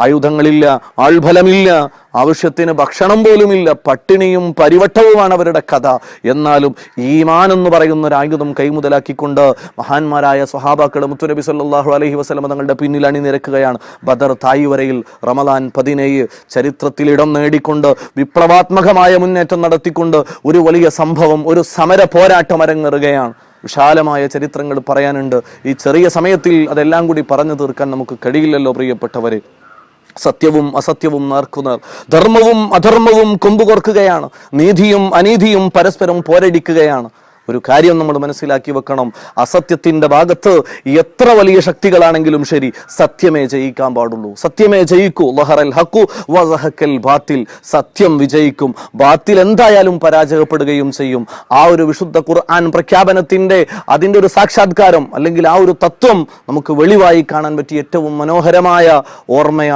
ആയുധങ്ങളില്ല ആൾഫലമില്ല ആവശ്യത്തിന് ഭക്ഷണം പോലുമില്ല പട്ടിണിയും പരിവട്ടവുമാണ് അവരുടെ കഥ. എന്നാലും ഈമാൻ എന്ന് പറയുന്ന ഒരു ആയുധം കൈമുതലാക്കിക്കൊണ്ട് മഹാന്മാരായ സ്വഹാബാക്കൾ മുത്തുനബി സല്ലാഹു അലഹി വസ്ലമ തങ്ങളുടെ പിന്നിൽ അണിനിരക്കുകയാണ്. ബദർ തായ്വരയിൽ റമദാൻ പതിനേഴ് ചരിത്രത്തിൽ ഇടം നേടിക്കൊണ്ട് വിപ്ലവാത്മകമായ മുന്നേറ്റം നടത്തിക്കൊണ്ട് ഒരു വലിയ സംഭവം ഒരു സമര പോരാട്ടം അരങ്ങേറുകയാണ്. വിശാലമായ ചരിത്രങ്ങൾ പറയാനുണ്ട്. ഈ ചെറിയ സമയത്തിൽ അതെല്ലാം കൂടി പറഞ്ഞു തീർക്കാൻ നമുക്ക് കഴിയില്ലല്ലോ പ്രിയപ്പെട്ടവരെ. സത്യവും അസത്യവും നേർക്കുനേർ. ധർമ്മവും അധർമ്മവും കൊമ്പുകോർക്കുകയാണ്. നീതിയും അനീതിയും പരസ്പരം പോരടിക്കുകയാണ്. ഒരു കാര്യം നമ്മൾ മനസ്സിലാക്കി വെക്കണം. അസത്യത്തിന്റെ ഭാഗത്ത് എത്ര വലിയ ശക്തികളാണെങ്കിലും ശരി സത്യമേ ജയിക്കാൻ പാടുള്ളൂ. സത്യമേ ജയിക്കൂ. ലഹറൽ ഹക്കു വസഹക്കൽ ബാത്തിൽ. സത്യം വിജയിക്കും. ബാത്തിൽ എന്തായാലും പരാജയപ്പെടുകയും ചെയ്യും. ആ ഒരു വിശുദ്ധ ഖുർആൻ പ്രഖ്യാപനത്തിന്റെ അതിന്റെ ഒരു സാക്ഷാത്കാരം അല്ലെങ്കിൽ ആ ഒരു തത്വം നമുക്ക് വെളിവായി കാണാൻ പറ്റിയ ഏറ്റവും മനോഹരമായ ഓർമ്മയാണ്